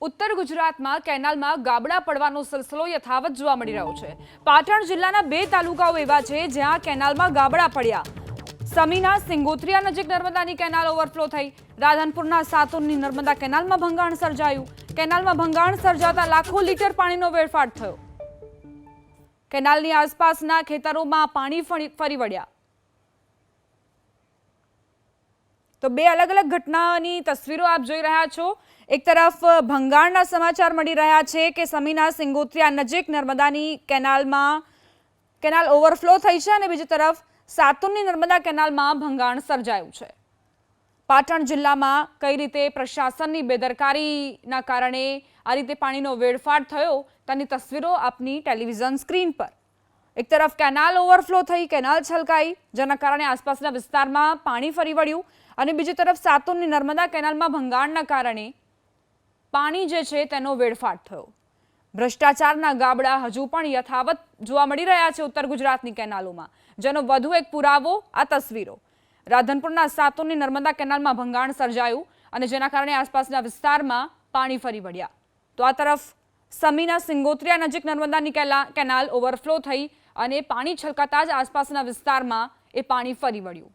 ઉત્તર ગુજરાતમાં કેનાલમાં ગાબડા પડવાનો સિલસિલો યથાવત જોવા મળી રહ્યો છે. પાટણ જિલ્લાના બે તાલુકાઓ એવા છે જ્યાં કેનાલમાં ગાબડા પડ્યા. સમીના, સિંગોત્રિયા નજીક નર્મદાની કેનાલ ઓવરફ્લો થઈ. રાધનપુરના સાતુરની નર્મદા કેનાલમાં ભંગાણ સર્જાયું. કેનાલમાં ભંગાણ સર્જાતા લાખો લીટર પાણીનો વેડફાટ થયો. કેનાલની આસપાસના ખેતરોમાં પાણી ફરી વળ્યા. તો બે અલગ અલગ ઘટનાની તસવીરો આપ જોઈ રહ્યા છો. એક તરફ ભંગાણના સમાચાર મળી રહ્યા છે કે સમીના સિંગોત્રિયા નજીક નર્મદાની કેનાલમાં, કેનાલ ઓવરફ્લો થઈ છે અને બીજી તરફ, સાતુરની નર્મદા કેનાલમાં ભંગાણ સર્જાયું છે. પાટણ જિલ્લામાં કઈ રીતે પ્રશાસનની બેદરકારીના કારણે આ રીતે પાણીનો વેડફાટ થયો, તેની તસવીરો આપની ટેલિવિઝન સ્ક્રીન પર. એક તરફ કેનાલ ઓવરફ્લો થઈ, કેનાલ છલકાઈ, જેના કારણે આસપાસના વિસ્તારમાં પાણી ફરી વળ્યું અને બીજી તરફ સાતોની નર્મદા કેનાલમાં ભંગાણના કારણે પાણી જે છે તેનો વેડફાટ થયો. ભ્રષ્ટાચારના ગાબડા હજુ પણ યથાવત જોવા મળી રહ્યા છે ઉત્તર ગુજરાતની કેનાલોમાં, જેનો વધુ એક પુરાવો, આ તસવીરો. રાધનપુરના સાતોની નર્મદા કેનાલમાં ભંગાણ સર્જાયું અને જેના કારણે આસપાસના વિસ્તારમાં પાણી ફરી વળ્યા. તો આ તરફ સમીના સિંગોત્રિયા નજીક નર્મદાની કેનાલ ઓવરફ્લો થઈ અને પાણી છલકાતા જ આસપાસના વિસ્તારમાં એ પાણી ફરી વળ્યું.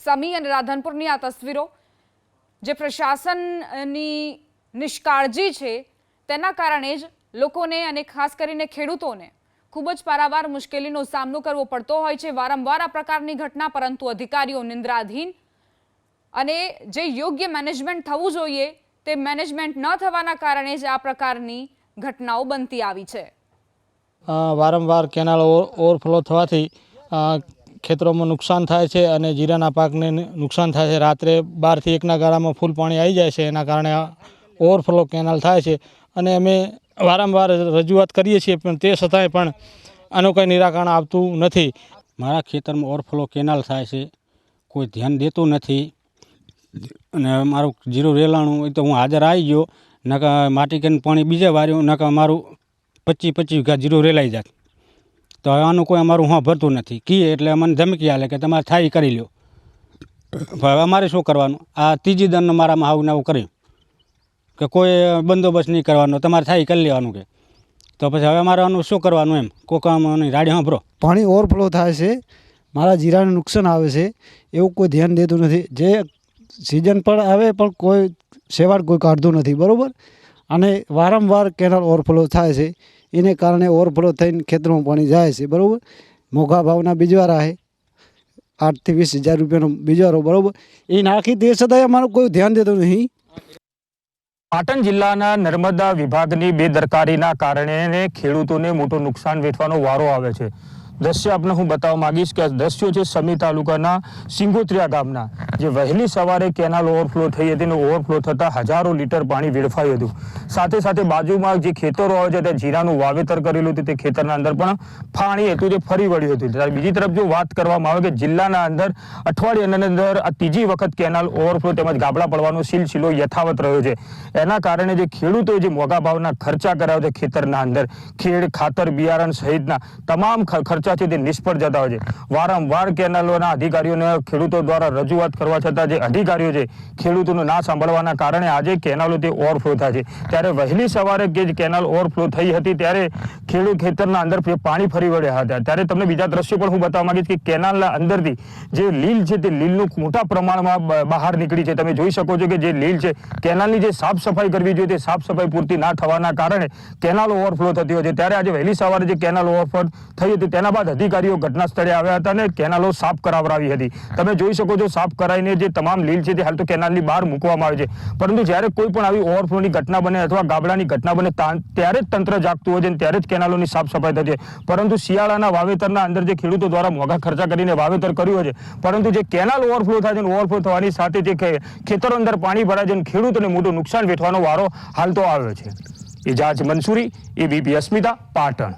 સમી અને રાધનપુરની આ તસવીરો જે પ્રશાસનની નિષ્કાળજી છે, તેના કારણે જ લોકોને અને ખાસ કરીને ખેડૂતોને ખૂબ જ પારાવાર મુશ્કેલીનો સામનો કરવો પડતો હોય છે. વારંવાર આ પ્રકારની ઘટના, પરંતુ અધિકારીઓ નિંદ્રાધીન અને જે યોગ્ય મેનેજમેન્ટ થવું જોઈએ તે મેનેજમેન્ટ ન થવાના કારણે જ આ પ્રકારની ઘટનાઓ બનતી આવી છે. વારંવાર કેનાલ ઓવર- ઓવરફ્લો થવાથી ખેતરોમાં નુકસાન થાય છે અને જીરાના પાકને નુકસાન થાય છે. રાત્રે બારથી એકના ગાળામાં ફૂલ પાણી આવી જાય છે, એના કારણે ઓવરફ્લો કેનાલ થાય છે. અને અમે વારંવાર રજૂઆત કરીએ છીએ, પણ તે છતાંય પણ આનું કંઈ નિરાકરણ આવતું નથી. મારા ખેતરમાં ઓવરફ્લો કેનાલ થાય છે, કોઈ ધ્યાન દેતું નથી. અને મારું જીરું રેલાણું એ તો હું હાજર આવી ગયો નકા માટી કરીને પાણી બીજે વાર્યું નકા મારું પચીસ પચીસ વીઘા જીરું રેલાઈ જાત. તો હવે આનું કોઈ અમારું હા ભરતું નથી. કીએ એટલે અમને ધમકી આલે કે તમારે થાય કરી લો હવે અમારે શું કરવાનું? આ ત્રીજી દંડ મારામાં આવું આવું કર્યું. કે કોઈ બંદોબસ્ત નહીં કરવાનો. તમારે થાય કરી લેવાનું કે. તો પછી હવે અમારે આનું શું કરવાનું એમ? કોક રાડી સાંભળો. પાણી ઓવરફ્લો થાય છે. મારા જીરાને નુકસાન આવે છે. એવું કોઈ ધ્યાન દેતું નથી. જે સિઝન પણ આવે પણ કોઈ સેવાડ કોઈ કાઢતું નથી. બરાબર? અને વારંવાર કેનાલ ઓવરફ્લો થાય છે. એને કારણે ઓવરફ્લો થઈને ખેતરમાં પાણી જાય છે, બરાબર? મોંઘા ભાવના બીજવારા છે. આઠથી વીસ હજાર રૂપિયાનો બીજવારો બરાબર? એ નાખી તે છતાંય અમારું કોઈ ધ્યાન દેતું નહીં. પાટણ જિલ્લાના નર્મદા વિભાગની બેદરકારીના કારણે ખેડૂતોને મોટું નુકસાન વેઠવાનો વારો આવે છે. દ્રશ્ય આપને હું બતાવવા માંગીશ કે દ્રશ્યો છે સમી તાલુકાના સિંગોત્રિયા ગામના, જે વહેલી સવારે કેનાલ ઓવરફ્લો થઈ હતી અને ઓવરફ્લો થતાં હજારો લીટર પાણી વેડફાયું હતું. સાથે સાથે બાજુમાં જે ખેતરો આવે છે, ત્યાં જીરાનું વાવેતર કરેલું હતું, તે ખેતરના અંદર પણ પાણી હતું જે ફરી વળ્યું હતું. ત્યારે બીજી તરફ જો વાત કરવામાં આવે કે જિલ્લાના અંદર અઠવાડિયાની અંદર આ ત્રીજી વખત કેનાલ ઓવરફ્લો તેમજ ગાબડા પડવાનો સિલસિલો યથાવત રહ્યો છે. એના કારણે જે ખેડૂતોએ જે મોંઘા ભાવના ખર્ચા કરાવ્યા છે ખેતરના અંદર, ખેડ, ખાતર, બિયારણ સહિતના તમામ ખર્ચા છે તે નિષ્ફળ જતા હોય છે. વારંવાર કેનાલોના અધિકારીઓને ખેડૂતો દ્વારા રજૂઆત કરવા છતાં જે અધિકારીઓ છે, ખેડૂતોનું ના સાંભળવાના કારણે આજે કેનાલો તે ઓવરફ્લો થાય છે. ત્યારે વહેલી સવારે કે કેનાલ ઓવરફ્લો થઈ હતી ત્યારે ખેડૂત ખેતરના અંદર પાણી ફરી વળ્યા હતા. ત્યારે તમને બીજા દ્રશ્યો પણ હું બતાવવા માંગીશ કે કેનાલના અંદરથી જે લીલ છે તે લીલનું મોટા પ્રમાણમાં બહાર નીકળી છે. તમે જોઈ શકો છો કે જે લીલ છે, કેનાલની જે સાફ સફાઈ કરવી જોઈએ તે સાફ સફાઈ પૂરતી ના થવાના કારણે કેનાલ ઓવરફ્લો થતી હોય છે. ત્યારે આજે વહેલી સવારે જે કેનાલ ઓવરફ્લો થઈ હતી તેના બાદ અધિકારીઓ ઘટના સ્થળે આવ્યા હતા અને કેનાલો સાફ કરાવરાવી હતી. તમે જોઈ શકો છો, સાફ કરાવીને જે તમામ લીલ છે તે હાલ તો કેનાલની બહાર મૂકવામાં આવે છે. પરંતુ જ્યારે કોઈ પણ આવી ઓવરફ્લોની ઘટના બને અથવા ગાબડાની ઘટના બને ત્યારે જ તંત્ર જાગતું હોય છે ત્યારે જ કેનાલોની સાફ સફાઈ થતી પરંતુ શિયાળાના વાવેતરના અંદર જે ખેડૂતો દ્વારા મોંઘા ખર્ચા કરીને વાવેતર કર્યું છે, પરંતુ જે કેનાલ ઓવરફ્લો થાય છે ઓવરફ્લો થવાની સાથે જે ખેતરો અંદર પાણી ભરાય છે અને ખેડૂતોને મોટું નુકસાન વેઠવાનો વારો હાલ તો આવ્યો છે. ઇજાજ મંસૂરી એબીપી અસ્મિતા, પાટણ.